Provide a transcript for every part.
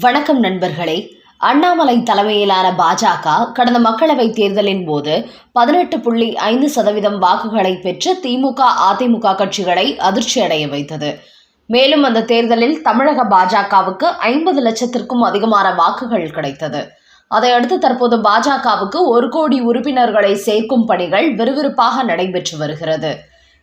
வணக்கம் நண்பர்களே. அண்ணாமலை தலைமையிலான பாஜக கடந்த மக்களவைத் தேர்தலின் போது பதினெட்டு புள்ளி ஐந்து சதவீதம் வாக்குகளை பெற்று திமுக அதிமுக கட்சிகளை அதிர்ச்சியடைய வைத்தது. மேலும் அந்த தேர்தலில் தமிழக பாஜகவுக்கு ஐம்பது லட்சத்திற்கும் அதிகமான வாக்குகள் கிடைத்தது. அதையடுத்து தற்போது பாஜகவுக்கு ஒரு கோடி உறுப்பினர்களை சேர்க்கும் பணிகள் விறுவிறுப்பாக நடைபெற்று வருகிறது.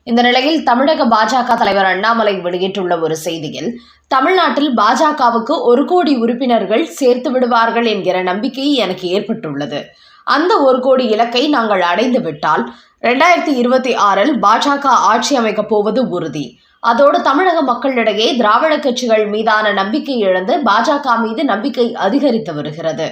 இந்த நிலையில் தமிழக பாஜக தலைவர் அண்ணாமலை வெளியிட்டுள்ள ஒரு செய்தியில் தமிழ்நாட்டில் பாஜகவுக்கு ஒரு கோடி உறுப்பினர்கள் சேர்த்து விடுவார்கள் என்கிற நம்பிக்கை எனக்கு ஏற்பட்டுள்ளது. அந்த ஒரு கோடி இலக்கை நாங்கள் அடைந்து விட்டால் ரெண்டாயிரத்தி இருபத்தி ஆறில் பாஜக ஆட்சி அமைக்கப் போவது உறுதி. அதோடு தமிழக மக்களிடையே திராவிட கட்சிகள் மீதான நம்பிக்கை இழந்து பாஜக மீது நம்பிக்கை அதிகரித்து வருகிறது.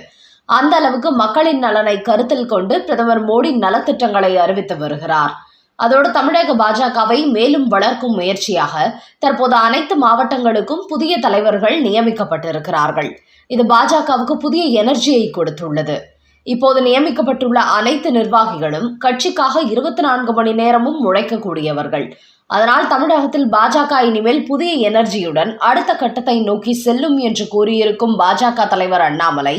அந்த அளவுக்கு மக்களின் நலனை கருத்தில் கொண்டு பிரதமர் மோடி நலத்திட்டங்களை அறிவித்து வருகிறார். அதோடு தமிழக பாஜகவை மேலும் வளர்க்கும் முயற்சியாக தற்போது அனைத்து மாவட்டங்களுக்கும் புதிய தலைவர்கள் நியமிக்கப்பட்டிருக்கிறார்கள். இது பாஜகவுக்கு புதிய எனர்ஜியை கொடுத்துள்ளது. இப்போது நியமிக்கப்பட்டுள்ள அனைத்து நிர்வாகிகளும் கட்சிக்காக இருபத்தி நான்கு மணி நேரமும் உழைக்கக்கூடியவர்கள். அதனால் தமிழகத்தில் பாஜக இனிமேல் புதிய எனர்ஜியுடன் அடுத்த கட்டத்தை நோக்கி செல்லும் என்று கூறியிருக்கும் பாஜக தலைவர் அண்ணாமலை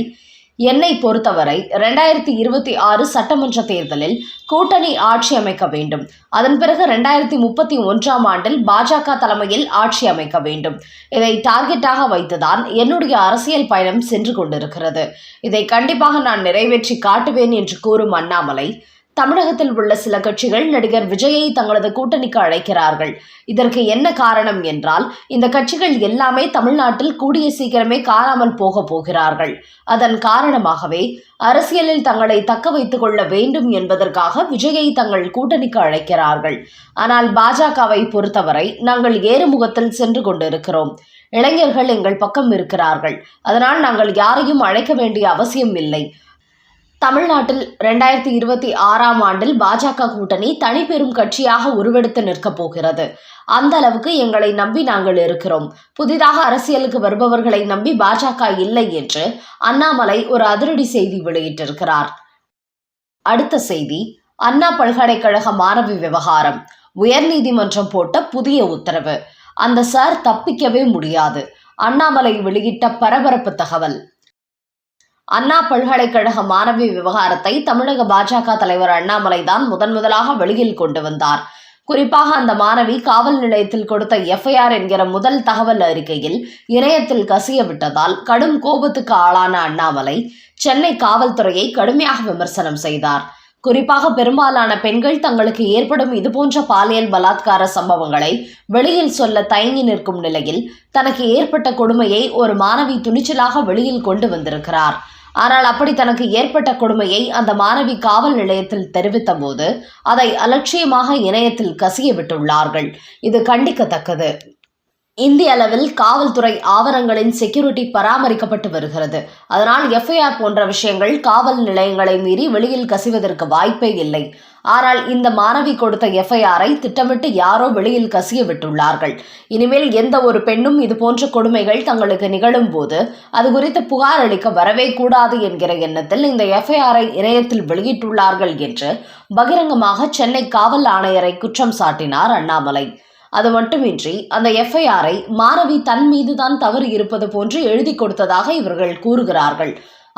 என்னை பொறுத்தவரை ரெண்டாயிரத்தி இருபத்தி ஆறு சட்டமன்ற தேர்தலில் கூட்டணி ஆட்சி அமைக்க வேண்டும். அதன் பிறகு ரெண்டாயிரத்தி முப்பத்தி ஒன்றாம் ஆண்டில் பாஜக தலைமையில் ஆட்சி அமைக்க வேண்டும். இதை டார்கெட்டாக வைத்துதான் என்னுடைய அரசியல் பயணம் சென்று கொண்டிருக்கிறது. இதை கண்டிப்பாக நான் நிறைவேற்றி காட்டுவேன் என்று கூறும் அண்ணாமலை தமிழகத்தில் உள்ள சில கட்சிகள் நடிகர் விஜயை தங்களது கூட்டணிக்கு அழைக்கிறார்கள். இதற்கு என்ன காரணம் என்றால் இந்த கட்சிகள் எல்லாமே தமிழ்நாட்டில் கூடிய சீக்கிரமே காணாமல் போக போகிறார்கள். அதன் காரணமாகவே அரசியலில் தங்களை தக்க வைத்துக் கொள்ள வேண்டும் என்பதற்காக விஜயை தங்கள் கூட்டணிக்கு அழைக்கிறார்கள். ஆனால் பாஜகவை பொறுத்தவரை நாங்கள் ஏறுமுகத்தில் சென்று கொண்டிருக்கிறோம். இளைஞர்கள் எங்கள் பக்கம் இருக்கிறார்கள். அதனால் நாங்கள் யாரையும் அழைக்க வேண்டிய அவசியம் இல்லை. தமிழ்நாட்டில் ரெண்டாயிரத்தி இருபத்தி ஆறாம் ஆண்டில் பாஜக கூட்டணி தனிப்பெரும் கட்சியாக உருவெடுத்து நிற்கப் போகிறது. அந்த அளவுக்கு எங்களை நம்பி நாங்கள் இருக்கிறோம். புதிதாக அரசியலுக்கு வருபவர்களை நம்பி பாஜக இல்லை என்று அண்ணாமலை ஒரு அதிரடி செய்தி வெளியிட்டிருக்கிறார். அடுத்த செய்தி அண்ணா பல்கலைக்கழக மாணவி விவகாரம். உயர்நீதிமன்றம் போட்ட புதிய உத்தரவு. அந்த சார் தப்பிக்கவே முடியாது. அண்ணாமலை வெளியிட்ட பரபரப்பு தகவல். அண்ணா பல்கலைக்கழக மாணவி விவகாரத்தை தமிழக பாஜக தலைவர் அண்ணாமலை தான் முதன் முதலாக வெளியில் கொண்டு வந்தார். குறிப்பாக அந்த மாணவி காவல் நிலையத்தில் கொடுத்த எஃப்ஐஆர் என்கிற முதல் தகவல் அறிக்கையில் இணையத்தில் கசிய விட்டதால் கடும் கோபத்துக்கு ஆளான அண்ணாமலை சென்னை காவல்துறையை கடுமையாக விமர்சனம் செய்தார். குறிப்பாக பெரும்பாலான பெண்கள் தங்களுக்கு ஏற்படும் இதுபோன்ற பாலியல் பலாத்கார சம்பவங்களை வெளியில் சொல்ல தயங்கி நிற்கும் நிலையில் தனக்கு ஏற்பட்ட கொடுமையை ஒரு மாணவி துணிச்சலாக வெளியில் கொண்டு வந்திருக்கிறார். ஆனால் அப்படி தனக்கு ஏற்பட்ட கொடுமையை அந்த மாணவி காவல் நிலையத்தில் தெரிவித்த போது அதை அலட்சியமாக இணையத்தில் கசிய விட்டுள்ளார்கள். இது கண்டிக்கத்தக்கது. இந்திய அளவில் காவல்துறை ஆவணங்களின் செக்யூரிட்டி பராமரிக்கப்பட்டு வருகிறது. அதனால் எஃப்ஐஆர் போன்ற விஷயங்கள் காவல் நிலையங்களை மீறி வெளியில் கசிவதற்கு வாய்ப்பே இல்லை. ஆனால் இந்த மாணவி கொடுத்த எஃப்ஐஆரை திட்டமிட்டு யாரோ வெளியில் கசிய விட்டுள்ளார்கள். இனிமேல் எந்த ஒரு பெண்ணும் இதுபோன்ற கொடுமைகள் தங்களுக்கு நிகழும் போது அது குறித்து புகார் அளிக்க வரவே கூடாது என்கிற எண்ணத்தில் இந்த எஃப்ஐஆரை இணையத்தில் வெளியிட்டுள்ளார்கள் என்று பகிரங்கமாக சென்னை காவல் ஆணையரை குற்றம் சாட்டினார் அண்ணாமலை. அது மட்டுமின்றி அந்த எஃப்ஐஆரை மாணவி தன் மீதுதான் தவறு இருப்பது போன்று எழுதி கொடுத்ததாக இவர்கள் கூறுகிறார்கள்.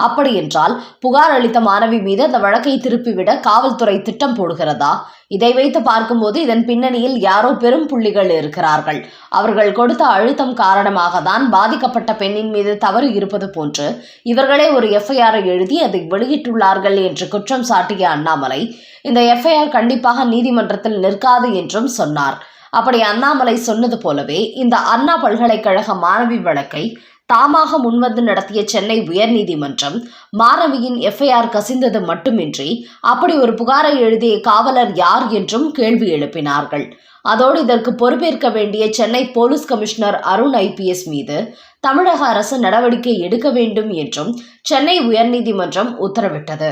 அப்படி என்றால் புகார் அளித்த மாணவி மீது அந்த வழக்கை திருப்பிவிட காவல்துறை திட்டம் போடுகிறதா? இதை வைத்து பார்க்கும்போது இதன் பின்னணியில் யாரோ பெரும் புள்ளிகள் இருக்கிறார்கள். அவர்கள் கொடுத்த அழுத்தம் காரணமாக தான் பாதிக்கப்பட்ட பெண்ணின் மீது தவறு இருப்பது போன்று இவர்களே ஒரு எஃப்ஐஆரை எழுதி அதை வெளியிட்டுள்ளார்கள் என்று குற்றம் சாட்டிய அண்ணாமலை இந்த எஃப்ஐஆர் கண்டிப்பாக நீதிமன்றத்தில் நிற்காது என்றும் சொன்னார். அப்படி அண்ணாமலை சொன்னது போலவே இந்த அண்ணா பல்கலைக்கழக மாணவி வழக்கை தாமாக முன்வந்து நடத்திய சென்னை உயர்நீதிமன்றம் மாணவியின் எஃப்ஐஆர் கசிந்தது மட்டுமின்றி அப்படி ஒரு புகாரை எழுதிய காவலர் யார் என்றும் கேள்வி எழுப்பினார்கள். அதோடு இதற்கு பொறுப்பேற்க வேண்டிய Chennai police commissioner Arun IPS மீது தமிழக அரசு நடவடிக்கை எடுக்க வேண்டும் என்றும் சென்னை உயர்நீதிமன்றம் உத்தரவிட்டது.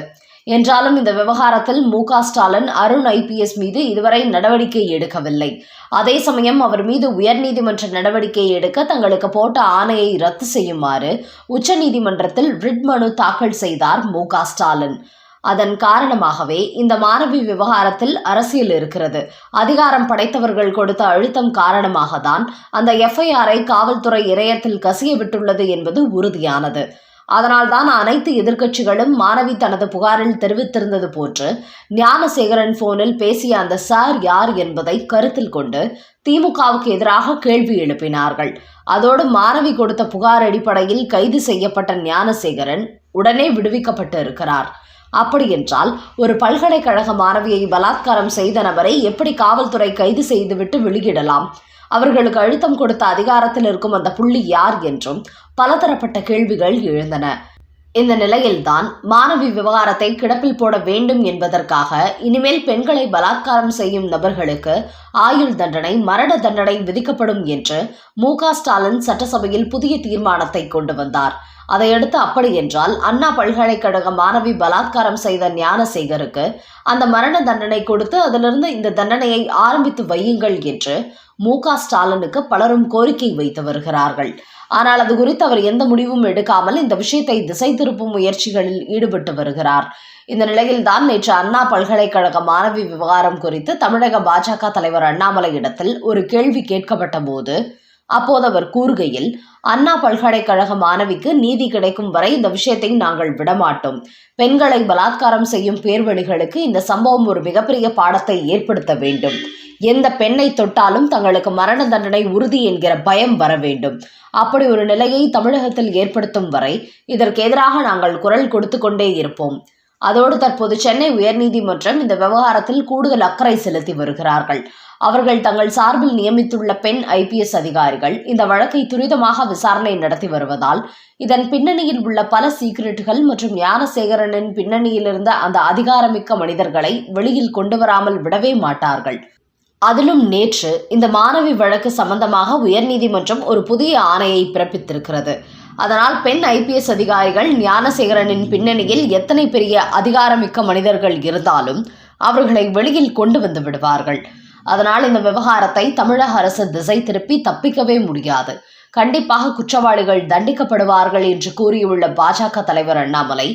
என்றாலும் இந்த விவகாரத்தில் மு க ஸ்டாலின் அருண் ஐபிஎஸ் மீது இதுவரை நடவடிக்கை எடுக்கவில்லை. அதே சமயம் அவர் மீது உயர்நீதிமன்ற நடவடிக்கை எடுக்க தங்களுக்கு போட்ட ஆணையை ரத்து செய்யுமாறு உச்சநீதிமன்றத்தில் ரிட் மனு தாக்கல் செய்தார் மு க ஸ்டாலின். அதன் காரணமாகவே இந்த மாணவி விவகாரத்தில் அரசியல் இருக்கிறது. அதிகாரம் படைத்தவர்கள் கொடுத்த அழுத்தம் காரணமாக தான் அந்த எஃப்ஐஆரை காவல்துறை இணையத்தில் கசிய விட்டுள்ளது என்பது உறுதியானது. அதனால்தான் அனைத்து எதிர்க்கட்சிகளும் மாணவி தனது புகாரில் தெரிவித்திருந்தது போன்று ஞானசேகரன் போனில் பேசிய அந்த சார் யார் என்பதை கருத்தில் கொண்டு திமுகவுக்கு எதிராக கேள்வி எழுப்பினார்கள். அதோடு மாணவி கொடுத்த புகார் அடிப்படையில் கைது செய்யப்பட்ட ஞானசேகரன் உடனே விடுவிக்கப்பட்டு இருக்கிறார். அப்படியென்றால் ஒரு பல்கலைக்கழக மாணவியை பலாத்காரம் செய்த நபரை எப்படி காவல்துறை கைது செய்துவிட்டு வெளியிடலாம்? அவர்களுக்கு அழுத்தம் கொடுத்த அதிகாரத்தில் இருக்கும் அந்த புள்ளி யார் என்றும் பலதரப்பட்ட கேள்விகள் எழுந்தன. இந்த நிலையில்தான் மாணவி விவகாரத்தை கிடப்பில் போட வேண்டும் என்பதற்காக இனிமேல் பெண்களை பலாத்காரம் செய்யும் நபர்களுக்கு ஆயுள் தண்டனை மரண தண்டனை விதிக்கப்படும் என்று மு ஸ்டாலின் சட்டசபையில் புதிய தீர்மானத்தை கொண்டு வந்தார். அதையடுத்து அப்படி என்றால் அண்ணா பல்கலைக்கழக மாணவி பலாத்காரம் செய்த ஞானசேகருக்கு அந்த மரண தண்டனை கொடுத்து அதிலிருந்து இந்த தண்டனையை ஆரம்பித்து வையுங்கள் என்று மு ஸ்டாலினுக்கு பலரும் கோரிக்கை வைத்து வருகிறார்கள். ஆனால் அது குறித்து அவர் எந்த முடிவும் எடுக்காமல் இந்த விஷயத்தை திசை திருப்பும் முயற்சிகளில் ஈடுபட்டு வருகிறார். இந்த நிலையில்தான் நேற்று அண்ணா பல்கலைக்கழக மாணவி விவகாரம் குறித்து தமிழக பாஜக தலைவர் அண்ணாமலையிடத்தில் ஒரு கேள்வி கேட்கப்பட்ட போது அப்போது அவர் கூறுகையில் அண்ணா பல்கலைக்கழக மாணவிக்கு நீதி கிடைக்கும் வரை இந்த விஷயத்தை நாங்கள் விடமாட்டோம். பெண்களை பலாத்காரம் செய்யும் பேர்வழிகளுக்கு இந்த சம்பவம் ஒரு மிகப்பெரிய பாடத்தை ஏற்படுத்த வேண்டும். எந்த பெண்ணை தொட்டாலும் தங்களுக்கு மரண தண்டனை உறுதி என்கிற பயம் வர வேண்டும். அப்படி ஒரு நிலையை தமிழகத்தில் ஏற்படுத்தும் வரை இதற்கு எதிராக நாங்கள் குரல் கொடுத்து கொண்டே இருப்போம். அதோடு தற்போது சென்னை உயர்நீதிமன்றம் இந்த விவகாரத்தில் கூடுதல் அக்கறை செலுத்தி வருகிறார்கள். அவர்கள் தங்கள் சார்பில் நியமித்துள்ள பெண் ஐபிஎஸ் அதிகாரிகள் இந்த வழக்கை துரிதமாக விசாரணை நடத்தி வருவதால் இதன் பின்னணியில் உள்ள பல சீக்ரெட்டுகள் மற்றும் ஞானசேகரனின் பின்னணியில் இருந்த அந்த அதிகாரமிக்க மனிதர்களை வெளியில் கொண்டு வராமல் விடவே மாட்டார்கள். அதிலும் நேற்று இந்த மாணவி வழக்கு சம்பந்தமாக உயர்நீதிமன்றம் ஒரு புதிய ஆணையை பிறப்பித்திருக்கிறது. அதனால் பெண் ஐபிஎஸ் அதிகாரிகள் ஞானசேகரனின் பின்னணியில் எத்தனை பெரிய அதிகாரமிக்க மனிதர்கள் இருந்தாலும் அவர்களை வெளியில் கொண்டு வந்து விடுவார்கள். அதனால் இந்த விவகாரத்தை தமிழக அரசு திசை திருப்பி தப்பிக்கவே முடியாது. கண்டிப்பாக குற்றவாளிகள் தண்டிக்கப்படுவார்கள் என்று கூறியுள்ள பாஜக தலைவர் அண்ணாமலை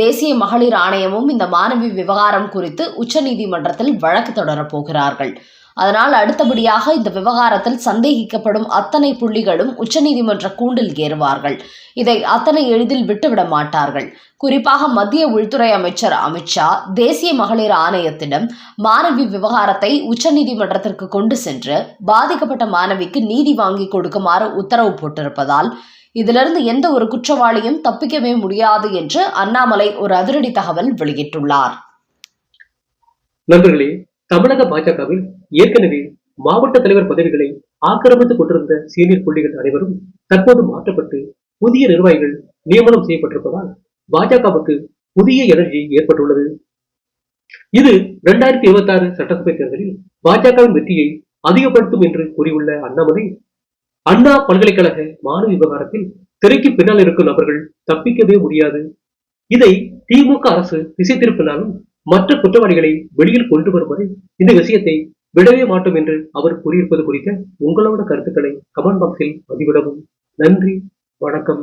தேசிய மகளிர் ஆணையமும் இந்த மாணவி விவகாரம் குறித்து உச்சநீதிமன்றத்தில் வழக்கு தொடரப் போகிறார்கள். அதனால் அடுத்தபடியாக இந்த விவகாரத்தில் சந்தேகிக்கப்படும் அத்தனை புள்ளிகளும் உச்சநீதிமன்ற கூண்டில் ஏறுவார்கள். இதை அத்தனை எளிதில் விட்டுவிட மாட்டார்கள். குறிப்பாக மத்திய உள்துறை அமைச்சர் அமித்ஷா தேசிய மகளிர் ஆணையத்திடம் மாணவி விவகாரத்தை உச்சநீதிமன்றத்திற்கு கொண்டு சென்று பாதிக்கப்பட்ட மாணவிக்கு நீதி வாங்கி கொடுக்குமாறு உத்தரவு போட்டிருப்பதால் இதிலிருந்து எந்த ஒரு குற்றவாளியும் தப்பிக்கவே முடியாது என்று அண்ணாமலை ஒரு அதிரடி தகவல் வெளியிட்டுள்ளார். நண்பர்களே தமிழக பாஜகவில் ஏற்கனவே மாவட்ட தலைவர் பதவிகளை ஆக்கிரமித்துக் கொண்டிருந்த சீனியர் புள்ளிகள் அனைவரும் தற்போது மாற்றப்பட்டு புதிய நிர்வாகிகள் நியமனம் செய்யப்பட்டிருப்பதால் பாஜகவுக்கு புதிய எனர்ஜி ஏற்பட்டுள்ளது. இது இரண்டாயிரத்தி இருபத்தி ஆறு சட்டசபை தேர்தலில் பாஜகவின் வெற்றியை அதிகப்படுத்தும் என்று கூறியுள்ள அண்ணாமலை அண்ணா பல்கலைக்கழக மாணவி விவகாரத்தில் திரைக்கு பின்னால் இருக்கும் நபர்கள் தப்பிக்கவே முடியாது. இதை திமுக அரசு திசை திருப்பினாலும் மற்ற குற்றவாளிகளை வெளியில் கொண்டு வரும் வரை இந்த விஷயத்தை விடவே மாட்டோம் என்று அவர் கூறியிருப்பது குறித்த உங்களோட கருத்துக்களை கமெண்ட் பாக்ஸில் பதிவிடவும். நன்றி வணக்கம்.